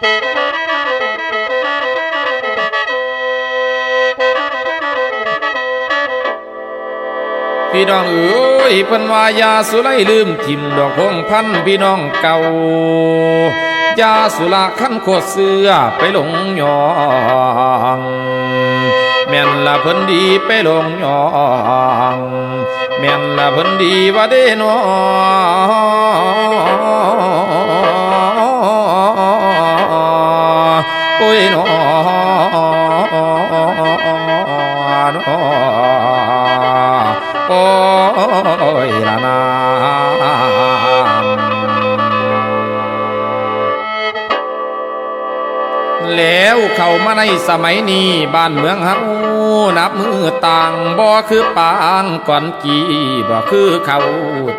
พี่น้องเอ้ยพิ่นวายาสุไลลืมทิมดอกพงพันพี่น้องเก่ายาสุราขั้นโคตรเสือไปหลงยองแม่นละเพิ่นดีไปหลงยองแม่นละเพิ่นดีว่าเด้นอ ยนอนโอ้ยละนาแล้วเข้ามาในสมัยนี้บ้านเมืองเฮานับมือต่างบ่คือปางก่อนกี่บ่คือเขา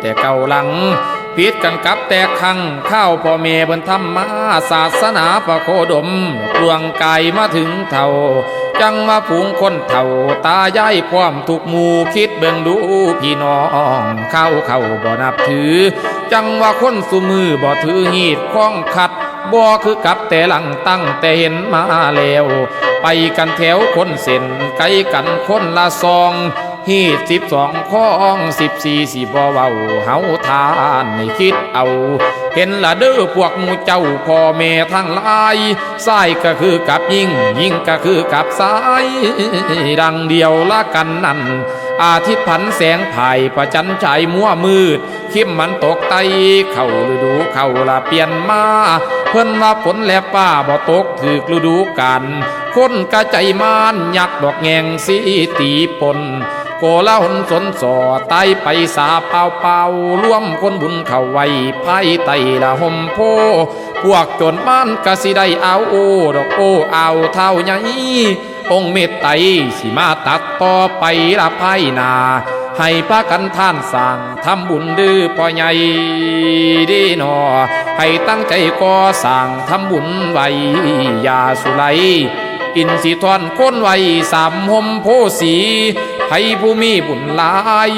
แต่เก่าหลัง ผิดกันกับแต่คังข้าวพ่อแม่เบิ่นทำมาศาสนาประโคดมดวงกายมาถึงเท่า จังมาผูงคนเท่า ตายายพร้อมทุกหมู่คิดเบิ่งดูพี่น้องเข้าเข้าบ่นับถือ จังว่าคนสุมือบ่ถือหีดข้องขัดบ่คือกับแต่หลังตั้งแต่เห็นมาแล้ว ไปกันแถวคนเส้นไกลกันคนละซอง ฮีดสิบสองข้องสิบสี่สิบ่เว้าเฮาทานให้คิดเอา เห็นละเด้อพวกมูเจ้าพ่อแม่ทั้งหลายซ้ายก็คือกับยิ่ง ยิ่งก็คือกับซ้าย ดังเดียวละกันนั่น อาทิตย์พันแสงไผ่ประจันฉายมัวมืดคิมมันตกไตเข้าฤดูเข้าละเปลี่ยนมา เพิ่นว่าฝนและป้าบ่ตกถือฤดูกันคนกระใจมานยักดอกแงงสีตีปน โกละหนสนสอไตไปสาเปล่าเปล่าร่วมคนบุญเข้าไว้ไพ่ไตละหมโพ พวกจนบ้านกะสิได้เอาโอดอกโอเอาเท่าใหญ่องเมตไตสิมาตัดต่อไปละไพ่นาให้พากันท่านสั่งทำบุญดื้อพ่อใหญ่ดีหนอ ให้ตั้งใจก่อสั่งทำบุญไว้ยาสุไลอินสิทอนคนไว้สามหมโพสี ให้ผู้มีบุญหลาย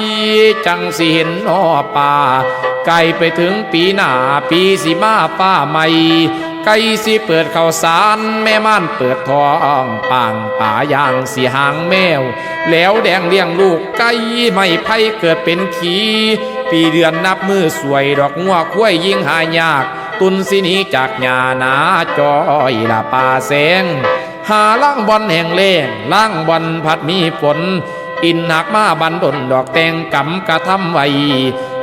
จังสิเห็นนอป่า ไกลไปถึงปีหน้าปีสิมาป้าใหม่ไก่สิเปิดข้าวสารแม่ม่านเปิดท้องป่างป่าย่างสีหางแมว แล้วแดงเลี้ยงลูกไก่ไม่ไพ่เกิดเป็นขีปีเดือนนับมือสวยดอกงัวคุ้ยยิ่งหายาก ตุนสินีจากหญ้านาจอยละป่าแสงหาล่างบอลแห่งเล่งล่างบอลผัดมีฝน อินหักมาบันดนดอกแตงกำกระทำไว้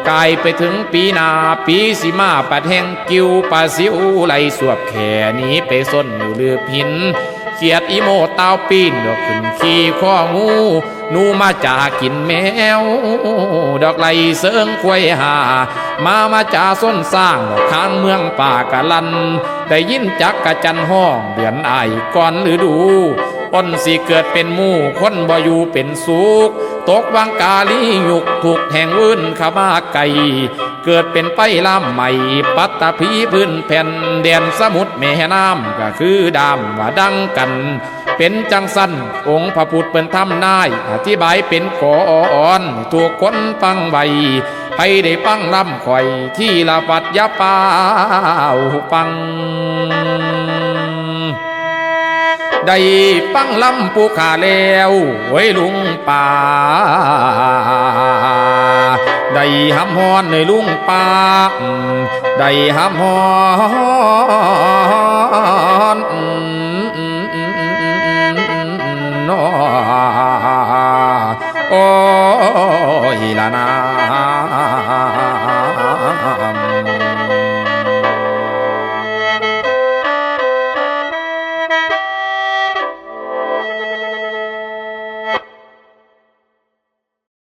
กายไปถึงปีนาปีสิมาปัดแห่งกิวปลาสิวไหลสวบแขนี้ไปส้นอยู่เรือพินเขียดอีโมเตาปีนดอกขึ้นขี่ข้องูหนูมาจากกินแมว ดอกไหลเสิงควยหา มามาจาส้นสร้างดอกข้างเมืองป่ากะลัน ได้ยินจักกะจันห้องเดือนไอก่อนฤดู อ้นสิเกิดเป็นหมู่คนบ่อยู่เป็นสุขตกวังกาลียุกถูกแห่งวื่นขามาไก่เกิดเป็นไปล่ำใหม่ ปัตตภีพื้นแผ่นแดนสมุทรแม่น้ำก็คือดามว่าดังกัน เป็นจังสันองค์พระพุทธเป็นทำนาย อธิบายเป็นก่อนตัวคนฟังไวให้ได้ฟังลำข่อยที่ละปัดยาปล่าฟัง ได้ฟังลำปูขาแล้วไว้ลุงป่า ได้หำฮอนในลุงป่า ได้หำฮอนนอโอ้ยละนา